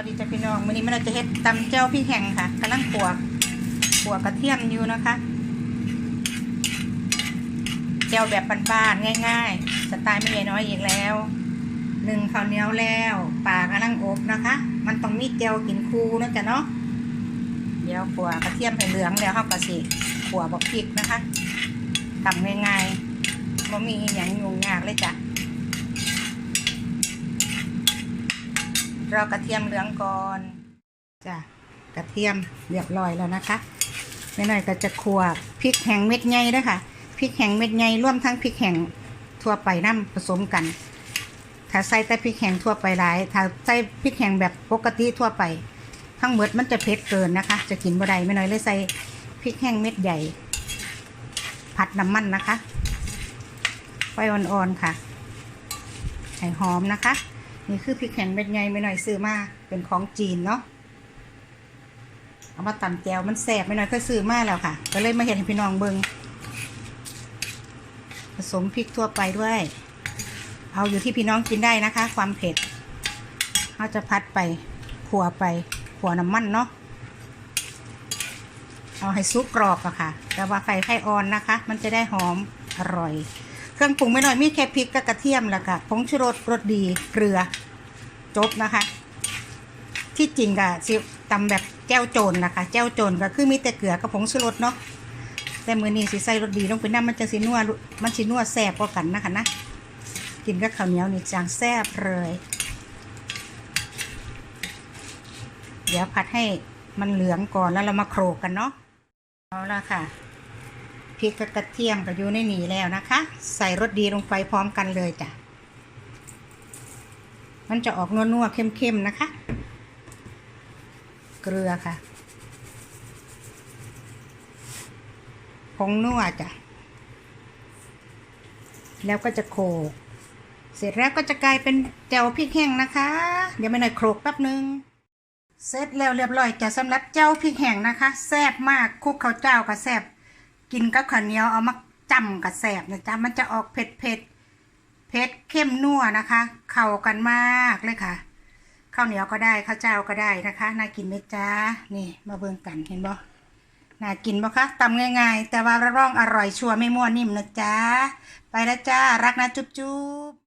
วัสดีจ้าพี่น้องวันนี้มันเราจะเฮ็ดตำเจ้าพี่แห้งค่ะกำลังขัวขัวกระเทียมอยู่นะคะเจ้าแบบบ้านๆง่าย ๆ สไตล์ไม่ใหญ่น้อยอีกแล้วหนึ่งข้าวเหนียวแล้วปากำลังอบนะคะ มันต้องมีเจียวกินคู่นะจ๊ะเนาะเดี๋ยวขัวกระเทียมให้เหลืองแล้วเข้ากระสิขัวบอกพริกนะคะทำง่ายๆไม่มีอย่างยุ่งยากเลยจ้ะ รอกระเทียมเหลืองก่อนจ้ะกระเทียมเรียบร้อยแล้วนะคะไม่น้อยก็จะคั่วพริกแห้งเม็ดใหญ่ด้วยค่ะพริกแห้งเม็ดใหญ่ร่วมทั้งพริกแห้งทั่วไปน้ำผสมกัน ถ้าใส่แต่พริกแห้งทั่วไปหลาย ถ้าใส่พริกแห้งแบบปกติทั่วไป ทั้งหมดมันจะเผ็ดเกินนะคะ จะกินบ่ได้ไม่น้อยเลยใส่พริกแห้งเม็ดใหญ่ ผัดน้ำมันนะคะไฟอ่อนๆค่ะ ให้หอมนะคะ นี่คือพริกแห้งเม็ดใหญ่ไม่หน่อยซื้อมาเป็นของจีนเนาะเอามาตำแจวมันแสบไม่หน่อยก็ซื้อมาแล้วค่ะ ก็เลยมาเห็นพี่น้องเบิงผสมพริกทั่วไปด้วย เอาอยู่ที่พี่น้องกินได้นะคะ ความเผ็ดเขาจะพัดไปขัวไปขัวน้ำมันเนาะเอาให้ซุปกรอบอะค่ะ แต่ว่าไฟไฟอ่อนนะคะ มันจะได้หอมอร่อย เครื่องปรุงไม่น้อยมีแค่พริกกับกระเทียมแล้วก็ผงชูรสรสดีเกลือ จบนะคะ ที่จริงก็สิตำแบบแจ้วโจรนะคะแจ้วโจรก็คือมีแต่เกลือกับผงชูรสเนาะแต่มือนี้สิใส่รสดีลงไปน้ำมันจะสินัวมันสินัวแซ่บกว่ากันนะคะนะกินกับข้าวเหนียวนี่จางแซ่บเลย เดี๋ยวผัดให้มันเหลืองก่อนแล้วเรามาโขลกกันเนาะเอาละค่ะ พริกกับกระเทียมก็อยู่ในหนีแล้วนะคะ ใส่รสดีลงไปพร้อมกันเลยจ้ะ มันจะออกนัวๆเข้มๆนะคะ เกลือค่ะผงนัวจ้ะ แล้วก็จะโขลกเสร็จแล้วก็จะกลายเป็นแจ่วพริกแห้งนะคะ เดี๋ยวไม่หน่อยโขลกแป๊บนึง เสร็จแล้วเรียบร้อยจะสำหรับเจ้าพริกแห้งนะคะ แซ่บมากคุกข้าวเจ้าก็แซ่บ กินกับข้าวเหนียวเอามาจำกับแสบนะจ๊ะมันจะออกเผ็ดเผ็ดเผ็ดเข้มนัวนะคะ เข้ากันมากเลยค่ะข้าวเหนียวก็ได้ข้าวเจ้าก็ได้นะคะน่ากินไหมจ๊ะนี่มาเบิ่งกันเห็นบ่น่ากินบ่คะตำง่าย ๆ แต่ว่าร่องอร่อยชัวร์ไม่มั่วนิ่มนะจ๊ะไปแล้วจ้ารักนะจุ๊บจุ๊บ